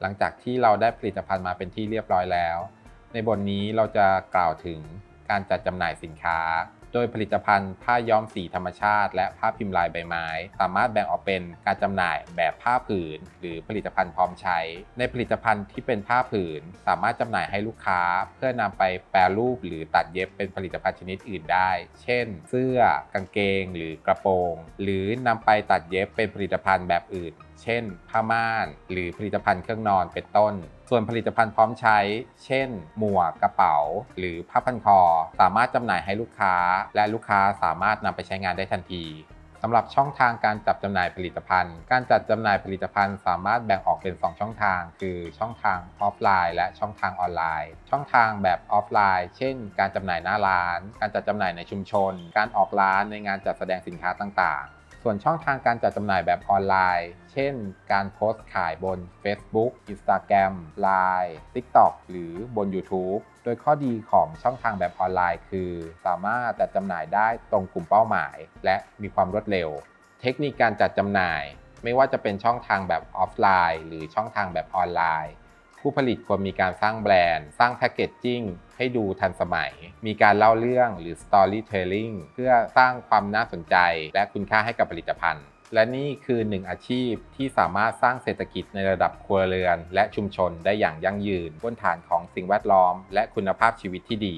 หลังจากที่เราได้ผลิตภัณฑ์มาเป็นที่เรียบร้อยแล้ว ในบทนี้เราจะกล่าวถึงการจัดจำหน่ายสินค้า โดยผลิตภัณฑ์ผ้าย้อมสีธรรมชาติ และผ้าพิมพ์ลายใบไม้ สามารถแบ่งออกเป็นการจำหน่ายแบบผ้าผืน หรือผลิตภัณฑ์พร้อมใช้ ในผลิตภัณฑ์ที่เป็นผ้าผืน สามารถจำหน่ายให้ลูกค้า เพื่อนำไปแปรรูปหรือตัดเย็บเป็นผลิตภัณฑ์ชนิดอื่นได้ เช่น เสื้อ กางเกง หรือกระโปรง หรือนำไปตัดเย็บเป็นผลิตภัณฑ์แบบอื่น เช่น ผ้าม่าน หรือผลิตภัณฑ์เครื่องนอนเป็นต้น ส่วนผลิตภัณฑ์พร้อมใช้ เช่น หมวกกระเป๋า หรือผ้าพันคอ สามารถจำหน่ายให้ลูกค้า และลูกค้าสามารถนำไปใช้งานได้ทันทีสำหรับช่องทางการจัดจำหน่ายผลิตภัณฑ์ การจัดจำหน่ายผลิตภัณฑ์สามารถแบ่งออกเป็น 2 ช่องทาง คือช่องทางออฟไลน์ และช่องทางออนไลน์ ช่องทางแบบออฟไลน์ เช่น การจำหน่ายหน้าร้าน การจัดจำหน่ายในชุมชน การออกร้านในงานจัดแสดงสินค้าต่างๆ ส่วนช่องทางการจัดจำหน่ายแบบออนไลน์ เช่น การโพสต์ขายบน Facebook Instagram Line TikTok หรือบน YouTube โดยข้อดีของช่องทางแบบออนไลน์คือ สามารถจัดจำหน่ายได้ตรงกลุ่มเป้าหมาย และมีความรวดเร็ว เทคนิคการจัดจำหน่าย ไม่ว่าจะเป็นช่องทางแบบออฟไลน์ หรือช่องทางแบบออนไลน์ ผู้ผลิตควรมีการสร้างแบรนด์ สร้างแพคเกจจิ้งให้ดูทันสมัย มีการเล่าเรื่องหรือ storytelling เพื่อสร้างความน่าสนใจ และคุณค่าให้กับผลิตภัณฑ์ และนี่คือหนึ่งอาชีพที่สามารถสร้างเศรษฐกิจในระดับครัวเรือน และชุมชนได้อย่างยั่งยืนบนฐานของสิ่งแวดล้อม และคุณภาพชีวิตที่ดี